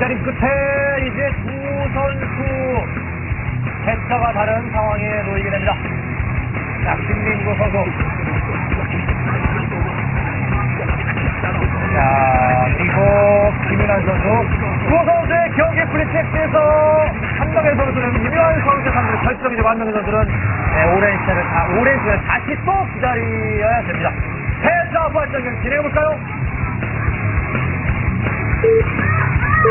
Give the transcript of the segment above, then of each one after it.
기다림 끝에 이제 두 선수 패차가 다른 상황에 놓이게 됩니다. 자, 김민구 선수. 자, 그리고 김윤환 선수. 두 선수의 경기 플리텍스에서 한 명의 선수는 김윤환 선수 상대로 결정이고 한 명의 선수는 네, 오렌지를 다, 오렌지를 다시 또 기다려야 됩니다. 패자 발전경 진행해볼까요? 자,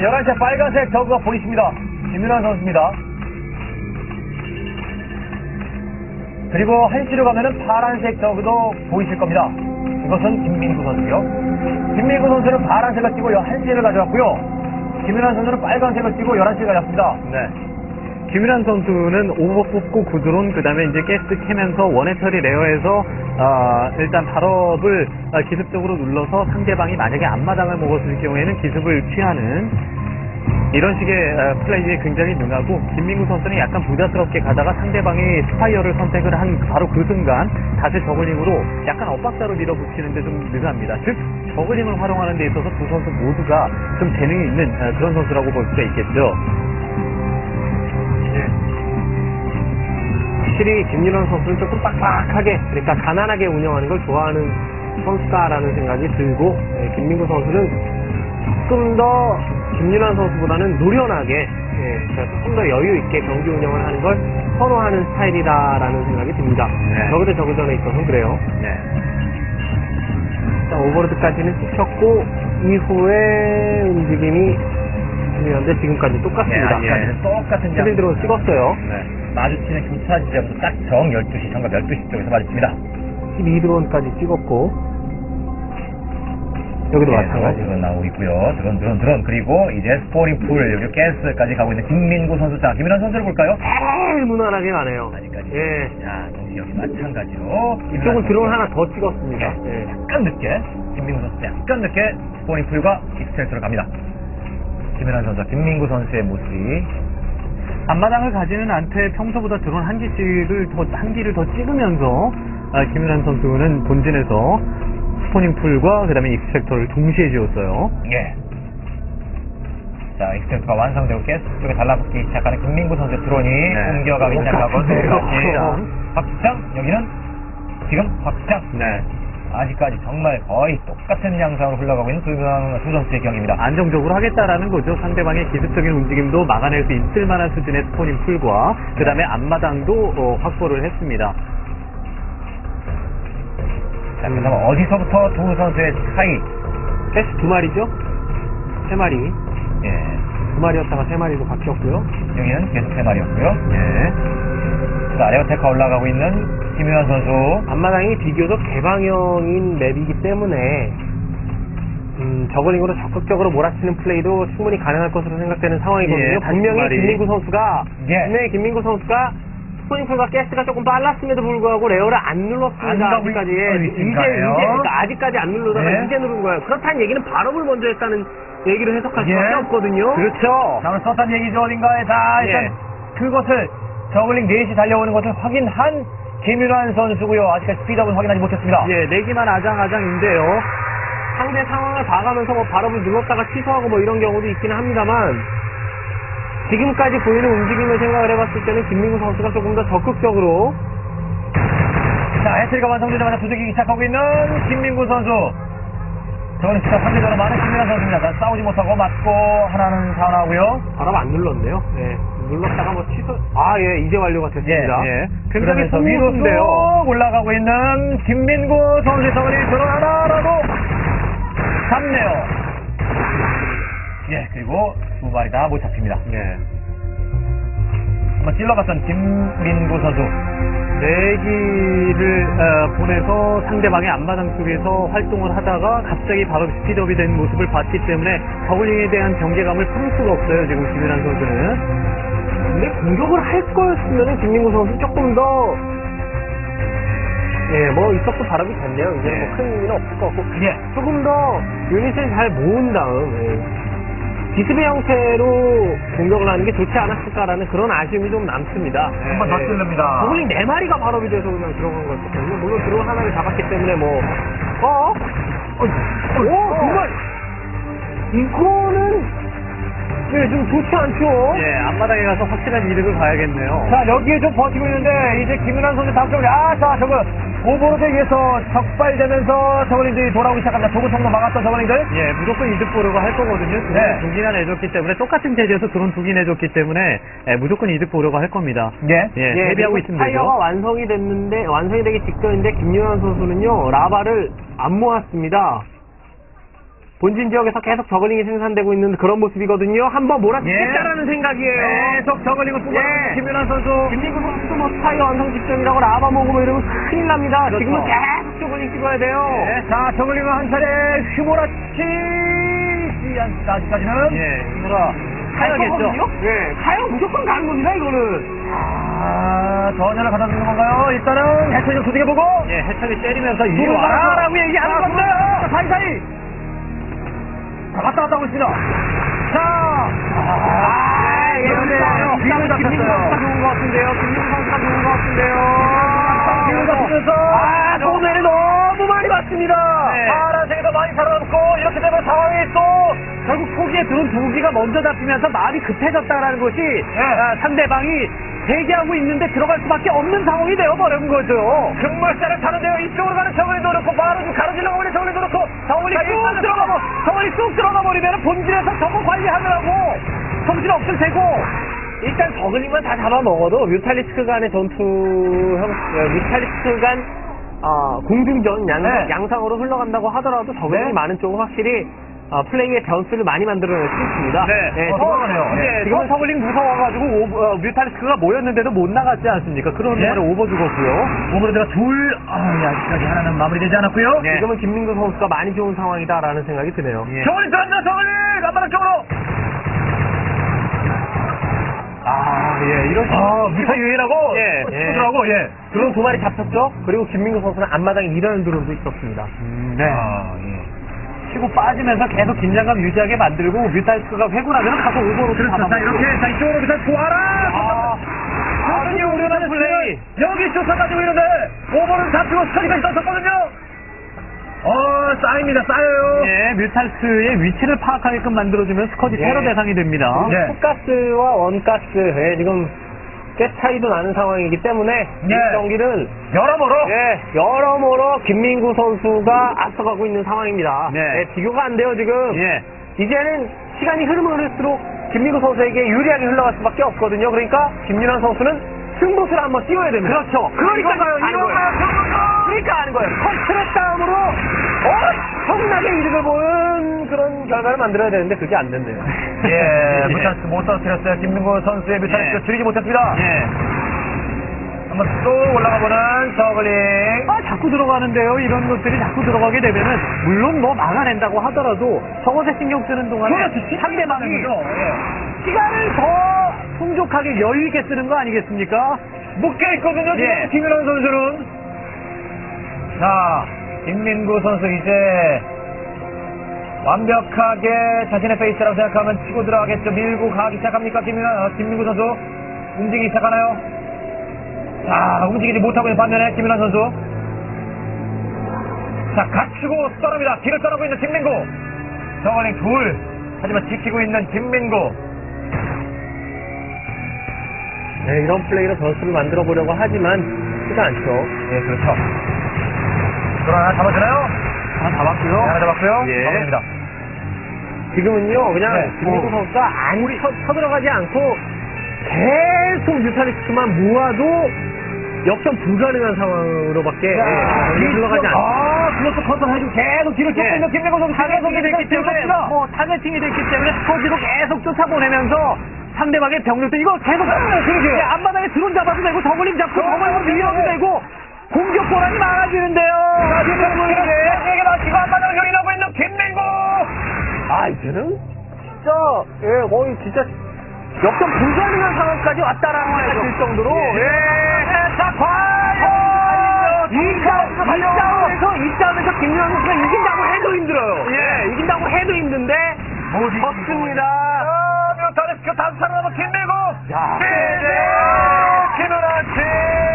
11시에 빨간색 저그가 보이십니다. 김윤환 선수입니다. 그리고 한시로 가면은 파란색 저그도 보이실 겁니다. 이것은 김민구 선수요. 김민구 선수는 파란색을 띄고 1시를 가져왔고요. 김윤환 선수는 빨간색을 띄고 11시를 가져왔습니다. 네. 김윤환 선수는 오버 뽑고 구드론 그다음에 이제 가스 캐면서 원해 처리 레어에서 아, 일단 발업을 아, 기습적으로 눌러서 상대방이 만약에 앞마당을 먹었을 경우에는 기습을 취하는 이런 식의 아, 플레이에 굉장히 능하고 김민구 선수는 약간 부자스럽게 가다가 상대방이 스파이어를 선택을 한 바로 그 순간 다시 저글링으로 약간 엇박자로 밀어붙이는데 좀 능합니다. 즉 저글링을 활용하는 데 있어서 두 선수 모두가 좀 재능이 있는 아, 그런 선수라고 볼 수가 있겠죠. 확실히 김윤환 선수는 조금 빡빡하게 그러니까 가난하게 운영하는 걸 좋아하는 선수다라는 생각이 들고 예, 김민구 선수는 조금 더 김윤환 선수보다는 노련하게 예, 그러니까 조금 더 여유 있게 경기 운영을 하는 걸 선호하는 스타일이다라는 생각이 듭니다. 네. 저그대 저그전에 있어서는 그래요. 네. 자, 오버로드까지는 찍혔고 이후에 움직임이 중요한데 지금까지 똑같습니다. 예, 아직까지는 똑같은 스빌드로 장소입니다. 찍었어요. 네. 마주치는 교차 지점도 딱정 12시, 정각 12시 쪽에서 마주칩니다. 12드론까지 찍었고 여기도 예, 마찬가지. 드론 나오고 있고요. 드론, 드론, 드론. 그리고 이제 스포링 풀, 여기 가스까지 가고 있는 김민구 선수. 자, 김민환 선수를 볼까요? 제일 무난하게 가네요. 아직까지. 예. 자, 동시 여기 마찬가지로. 김민환 이쪽은 선수. 드론 하나 더 찍었습니다. 예. 약간 늦게, 김민구 선수 약간 늦게 스포링 풀과 익스트랙트로 갑니다. 김민환 선수와 김민구 선수의 모습이. 앞마당을 가지는 않되 평소보다 드론 한 기씩을 더, 한 기를 더 찍으면서 아, 김윤환 선수는 본진에서 스포닝 풀과 그 다음에 익스펙터를 동시에 지었어요. 예. 자, 익스트랙트가 완성되고 가스 쪽에 달라붙기 시작하는 김민구 선수의 드론이 네. 옮겨가기 시작하고 똑같은데요. 똑같이 박수창, 여기는 지금 박수창. 네. 아직까지 정말 거의 똑같은 양상으로 흘러가고 있는 두, 선수의 경기입니다. 안정적으로 하겠다라는 거죠. 상대방의 기습적인 움직임도 막아낼 수 있을 만한 수준의 스포닝 풀과 그 다음에 앞마당도 어, 확보를 했습니다. 자, 그래서 어디서부터 두 선수의 차이, 패스 두 마리죠? 세 마리. 예, 두 마리였다가 세 마리로 바뀌었고요. 여기는 계속 세 마리였고요. 예. 자, 레어테카 올라가고 있는 김유한 선수. 앞마당이 비교적 개방형인 맵이기 때문에 음, 저글링으로 적극적으로 몰아치는 플레이도 충분히 가능할 것으로 생각되는 상황이거든요. 예, 마리. 김민구 선수가 예. 분명히 김민구 선수가 스포닝풀과 가스가 조금 빨랐음에도 불구하고 레어를 안 눌렀습니다. 안 아직까지 있- 예, 있- 이제? 이제 그러니까 아직까지 안 누르다가 예. 이제 누른 거예요. 그렇다는 얘기는 발업을 먼저 했다는 얘기를 해석할 예. 수밖에 없거든요. 그렇죠. 자, 오늘 썼던 얘기죠, 어딘가에. 자, 일단 예. 그것을 저글링 넷이 달려오는 것을 확인한 김유한 선수고요. 아직까지 스피드업은 확인하지 못했습니다. 예, 내기만 아장아장인데요. 상대 상황을 봐가면서 뭐 발업을 눌렀다가 취소하고 뭐 이런 경우도 있기는 합니다만 지금까지 보이는 움직임을 생각을 해봤을 때는 김민구 선수가 조금 더 적극적으로 자, 해트리가 완성되자마자 두들기기 시작하고 있는 김민구 선수. 저는 진짜 상대적으로 많은 김민환 선수입니다. 자, 싸우지 못하고 맞고 하나는 사나고요. 발업 안 눌렀네요. 예. 눌렀다가 뭐 취소 아예 이제 완료가 됐습니다. 예. 굉장히 그러면서 위로. 쭉 올라가고 있는 김민구 선수의 드론 하나라도 잡네요. 예, 그리고 두 마리 다 못 잡힙니다. 예. 한번 찔러봤던 김민구 선수. 내기를 어, 보내서 상대방의 앞마당 쪽에서 활동을 하다가 갑자기 바로 스피드업이 된 모습을 봤기 때문에 저글링에 대한 경계감을 풀 수가 없어요 지금 김윤환 선수는 근데 공격을 할 거였으면 김민구 선수 조금 더 예, 뭐 있었고 바람이 됐네요. 이제 예. 뭐큰 의미는 없을 것 같고 예. 조금 더 유닛을 잘 모은 다음 예. 비스비 형태로 공격을 하는 게 좋지 않았을까라는 그런 아쉬움이 좀 남습니다. 한번 더 찔릅니다. 저글링 네 마리가 발업이 돼서 그냥 들어간 거였거든요. 물론 드론 하나를 잡았기 때문에 뭐 어? 오 정말 이거는 예, 좀 좋지 않죠? 예, 앞마당에 가서 확실한 이득을 봐야겠네요. 자, 여기에 좀 버티고 있는데, 이제 김윤환 선수 다음 쪽으로, 아, 자, 저거, 오버로드에 의해서 적발되면서 저글링들이 돌아오기 시작합니다. 조금 정도 막았던 저글링들. 예, 무조건 이득 보려고 할 거거든요. 드론 네. 두 기나 내줬기 때문에 똑같은 제재에서 드론 두기 내줬기 때문에 예, 무조건 이득 보려고 할 겁니다. 예. 예, 예, 대비하고 있으면 타이어가 되죠. 완성이 됐는데 완성이 되기 직전인데 김윤환 선수는요 라바를 안 모았습니다. 본진 지역에서 계속 저글링이 생산되고 있는 그런 모습이거든요. 한번 몰아치겠다라는 생각이에요. 계속 저글링을 뽑아 예. 김윤환 선수. 김민구 선수도 뭐 타이어 완성 직전이라고 라바 먹으면 이러면 큰일 납니다. 그렇죠. 지금은 계속 저글링 찍어야 돼요. 예. 자, 저글링을 한 차례 휘몰아치지 않, 아직까지는. 예, 힘으로 가야겠죠. 거거든요? 예, 타이어 무조건 가는 겁니다, 이거는. 아, 전열을 갖다 주는 건가요? 일단은 해체 좀 두들겨 보고. 예, 해철이 때리면서 이리 들어가서. 와라라고 얘기하는 자, 건데요. 자, 사이사이. 자, 왔다 갔다 하고 있습니다. 자, 아, 예, 김민구 선수가 잡혔어요. 좋은 것 같은데요. 선수가 좋은 것 같은데요. 뒤를 잡히면서. 아, 소매를 너무 많이 맞습니다. 네. 파란색이 더 많이 살아남고, 이렇게 되면 상황이 또, 결국 초기에 드론 두 기가 먼저 잡히면서 마음이 급해졌다라는 것이 아, 상대방이 대기하고 있는데 들어갈 수밖에 없는 상황이 되어버린 거죠. 금물살을 타는데요. 이쪽으로 가는 저글링도 그렇고, 바로 좀 가로질러가고 있는 저글링도 그렇고, 정원이 쑥 들어가 버, 정원이 쑥 들어가 버리면 본질에서 저거 관리하느라고 정신 없을 테고. 일단 저글링만 다 잡아먹어도 뮤탈리스크 간의 전투, 형, 어, 뮤탈리스크 간 어, 공중전 양, 네. 양상으로 흘러간다고 하더라도 저글링이 네. 많은 쪽은 확실히 어, 플레이의 변수를 많이 만들어낼 수 있습니다. 네. 예, 어, 지금- 서운하네요. 예, 예, 서글링 무서워가지고 오, 어, 뮤탈리스크가 모였는데도 못 나갔지 않습니까? 그런 예. 동안에 오버 죽었고요. 오버로드가 둘, 아, 아직까지 하나는 마무리되지 않았고요. 예. 지금은 김민구 선수가 많이 좋은 상황이다라는 생각이 드네요. 예. 저글링 들어간다, 저글링! 안마당 쪽으로! 아, 예, 이런 아, 무사 유일하고, 예, 예. 들어가고, 예. 드론 두 마리 잡혔죠? 그리고 김민구 선수는 앞마당에 일하는 드론도 있었습니다. 음, 네. 아, 예. 치고 빠지면서 계속 긴장감 유지하게 만들고 뮤탈리스크가 회군하면 가서 오버로 그렇죠. 자, 이렇게, 자, 이쪽으로 그냥 구하라! 아, 아른이 우려하는 플레이. 여기 쫓아가지고 있는데, 오버는 잡히고 스터디가 있었거든요. 어, 쌓입니다, 쌓여요. 예, 뮤탈스의 위치를 파악하게끔 만들어주면 스쿼지 예. 테러 대상이 됩니다. 네. 투가스와 원가스, 예, 지금 꽤 차이도 나는 상황이기 때문에 이 네. 경기는 여러모로. 예, 여러모로 김민구 선수가 앞서가고 있는 상황입니다. 네. 예, 비교가 안 돼요, 지금. 예. 이제는 시간이 흐르면 흐를수록 김민구 선수에게 유리하게 흘러갈 수밖에 없거든요. 그러니까 김윤환 선수는 승부수를 한번 띄워야 됩니다. 그렇죠. 그러니까 이건가요? 아는 거예요. 그러니까 아는 거예요. 컨트롤 싸움으로 엄청나게 이득을 보는 그런 결과를 만들어야 되는데 그게 안 됐네요. 예, 뮤탈스 못 터뜨렸어요. 김민구 선수의 뮤탈스 예. 줄이지 못했습니다. 예. 한번 또 올라가 보는 저글링. 아, 자꾸 들어가는데요. 이런 것들이 자꾸 들어가게 되면은, 물론 뭐 막아낸다고 하더라도, 저것에 신경 쓰는 동안에. 상대방이. 예. 시간을 더 풍족하게 여유있게 쓰는 거 아니겠습니까? 묶여 있거든요. 지금 예. 김윤환 선수는. 자, 김민구 선수 이제 완벽하게 자신의 페이스라고 생각하면 치고 들어가겠죠. 밀고 가기 시작합니까? 김민환, 어, 김민구 선수 움직이기 시작하나요? 자, 움직이지 못하고 있는 반면에 김윤환 선수. 자, 갖추고 떠납니다. 뒤를 떠나고 있는 김민구. 저거는 둘. 하지만 지키고 있는 김민구. 네, 이런 플레이로 변수를 만들어 보려고 하지만 쉽지가 않죠. 예, 그렇죠. 그러나 잡아주나요? 하나 잡았고요. 네, 하나 잡았고요. 예. 잡아줍니다. 지금은요, 그냥 네. 김민구 어. 선수가 안 쳐, 쳐들어가지 않고 계속 뮤탈리스크만 모아도 역전 불가능한 상황으로밖에 예, 흘러가지 않죠. 아, 그것도 컨트롤해주고 계속 예. 있는 김민구 선수. 타겟팅이 됐기 때문에, 뭐, 타겟팅이 됐기 때문에 스쿼지도 계속 쫓아보내면서 상대방의 병력도 이거 계속, 그러게요. 예, 앞바닥에 드론 잡아도 되고, 저글링 잡고, 어, 저글링 밀어도 네. 되고, 공격 권한이 많아지는데요. 아, 이제는 진짜, 예, 거의 진짜 역전 불가능한 상황까지 왔다라는 걸 정도로. 예. 예. 자, 과연! 이싸움에서 이싸움에서 김민환 선수가 이긴다고 해도 힘들어요. 예, 예 이긴다고 해도 힘든데 졌습니다. 뮤타리스크 단상으로 김민구. 야. 김민환 팀.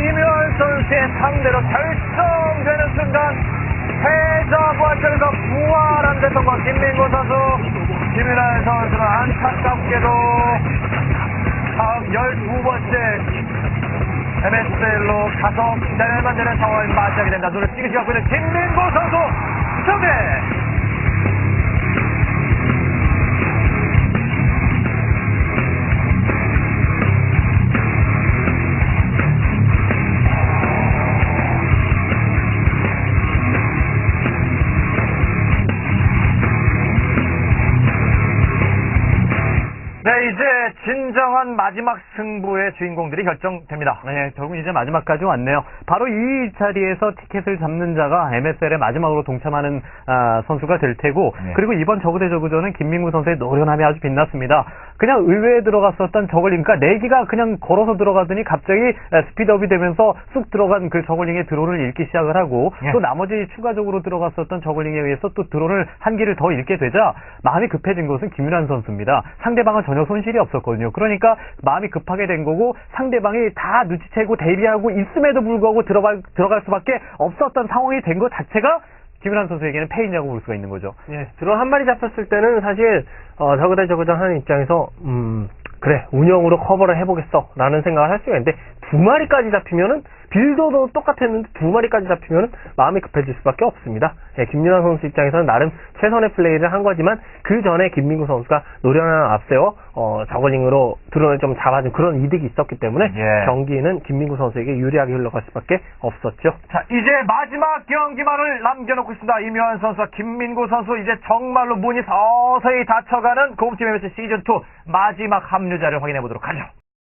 이묘한 선수의 상대로 결정되는 순간 패자 부활절에서 부활한 대통령 김민구 선수. 김연아 선수는 안타깝게도 다음 12번째 MSL로 가서 기다려야만 되는 상황을 맞이하게 된다. 눈을 갖고 있는 김민구 선수. 정대 마지막 승부의 주인공들이 결정됩니다. 네, 결국 이제 마지막까지 왔네요. 바로 이 자리에서 티켓을 잡는 자가 MSL의 마지막으로 동참하는 아, 선수가 될 테고, 네. 그리고 이번 저그 대 저그전은 김민구 선수의 노련함이 아주 빛났습니다. 그냥 의외에 들어갔었던 저글링, 그러니까 내기가 그냥 걸어서 들어가더니 갑자기 아, 스피드업이 되면서 쑥 들어간 그 저글링의 드론을 읽기 시작을 하고, 예. 또 나머지 추가적으로 들어갔었던 저글링에 의해서 또 드론을 한 기를 더 잃게 되자 마음이 급해진 것은 김윤환 선수입니다. 상대방은 전혀 손실이 없었거든요. 그러니까 마음이 급하게 된 거고 상대방이 다 눈치채고 대비하고 있음에도 불구하고 들어갈, 들어갈 수밖에 없었던 상황이 된 것 자체가 김윤환 선수에게는 패인이라고 볼 수가 있는 거죠. 예, 드론 한 마리 잡혔을 때는 사실 어, 저그대 저그전 하는 입장에서 음 그래 운영으로 커버를 해보겠어 라는 생각을 할 수가 있는데 두 마리까지 잡히면은 빌더도 똑같았는데 두 마리까지 잡히면은 마음이 급해질 수밖에 없습니다. 예, 김윤환 선수 입장에서는 나름 최선의 플레이를 한 거지만 그 전에 김민구 선수가 노련한 앞세워 어, 저글링으로 드론을 좀 잡아준 그런 이득이 있었기 때문에 예. 경기는 김민구 선수에게 유리하게 흘러갈 수밖에 없었죠. 자, 이제 마지막 경기만을 남겨놓고 있습니다. 이묘한 선수와 김민구 선수, 이제 정말로 문이 서서히 닫혀가는 고급팀 MS 시즌2 마지막 합류자를 확인해 보도록 하죠.